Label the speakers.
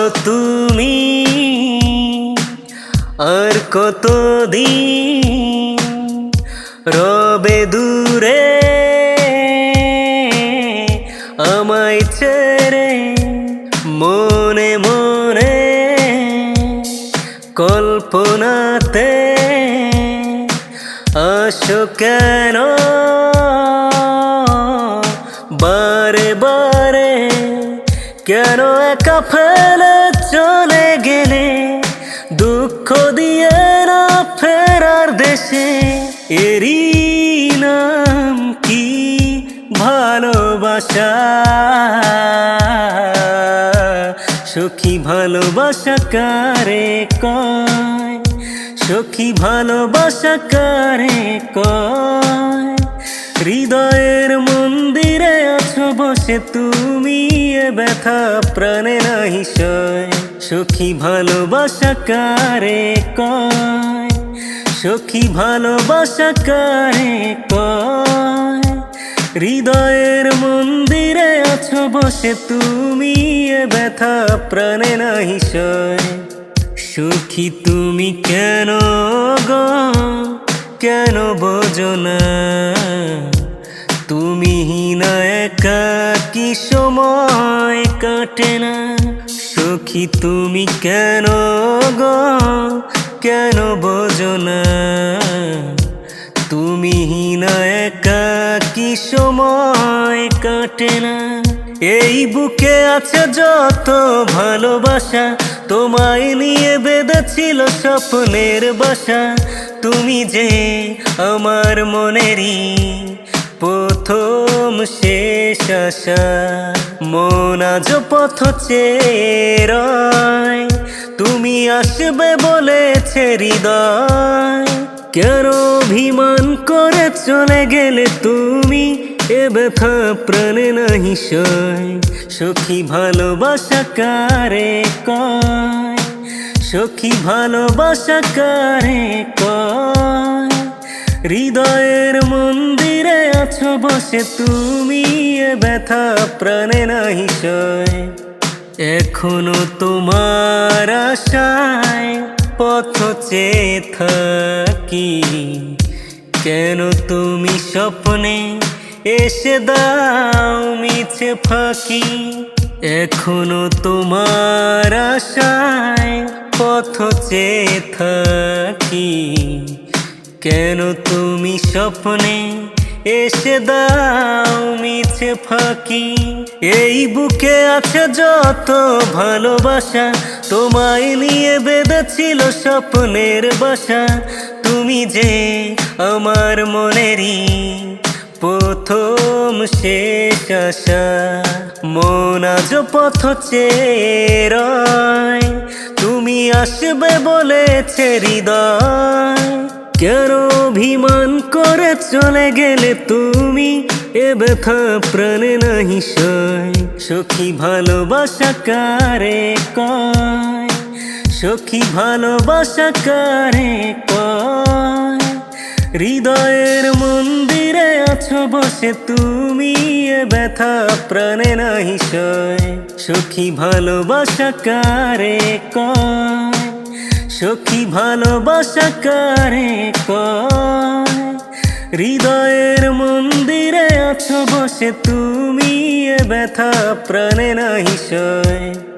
Speaker 1: বলো তুমি আর কতদিন রবে দূরে আমায় ছেড়ে মনে মনে কল্পনাতে আসো কেন? কেন একা ফেলে চলে গেলে, দুঃখ দিয়ে না ফেরার দেশে। এরই নাম কি? ভালোবাসা। সখী ভালোবাসা কারে কয়? সখী ভালোবাসা কারে কয়? হৃদয়ের মন্দিরে আছো বসে এ ব্যথা প্রাণে নাহি সয়। সখী ভালোবাসা কারে কয়? সখী ভালোবাসা কারে কয়? হৃদয়ের মন্দিরে আছো বসে তুমি এ ব্যথা প্রাণে নাহি সয়। সুখী তুমি কেন গো? কেন বোঝো না? তুমি না একা কি সময় কাটে না। সুখী, তুমি কেন গো? কেন বোঝো না? তুমি না একা কি সময় কাটে না? এই বুকে আছে যত ভালোবাসা, তোমায় নিয়ে বেঁধেছিল স্বপ্নের বাসা। তুমি যে আমার মনেরই প্রথম শেষ আশা। মন আজ পথ চেরয়। তুমি আসবে বলেছে হৃদয়। কেন অভিমান করে চলে গেলে তুমি? এ ব্যথা প্রাণে নাহি সখী ভালোবাসা কারে কয়? সখী ভালোবাসা কারে কয়? হৃদয়ের মন্দিরে আছো বসে, তুমি এ ব্যথা প্রাণে সয়। এখনও তোমার আশায় পথ চেয়ে থাকি। কেন তুমি স্বপ্নে এসে দাও মিছে ফাঁকি? এখনও তোমার আশায় পথ চেয়ে থাকি। কেন তুমি স্বপ্নে এসে দাও মিছে ফাঁকি? এই বুকে আছে যত ভালোবাসা, তোমায় নিয়ে বেঁধেছিল স্বপ্নের বাসা। তুমি যে আমার মনেরই প্রথম শেষ আশা। মন আজ পথ চেরয় তুমি আসবে বলেছে হৃদয়। কেন অভিমান করে চলে গেলে তুমি? এ ব্যথা প্রাণে নাহি সয়। সখী ভালোবাসা কারে কয়? সখী ভালোবাসা কারে কয়? হৃদয়ের মন্দিরে আছো বসে তুমি? এ ব্যথা প্রাণে নাহি সয়। সখী ভালোবাসা কারে কয়? সখী ভালোবাসা কারে কয়? হৃদয়ের মন্দিরে আছো বসে তুমি ব্যথা প্রাণে নাহি সয়।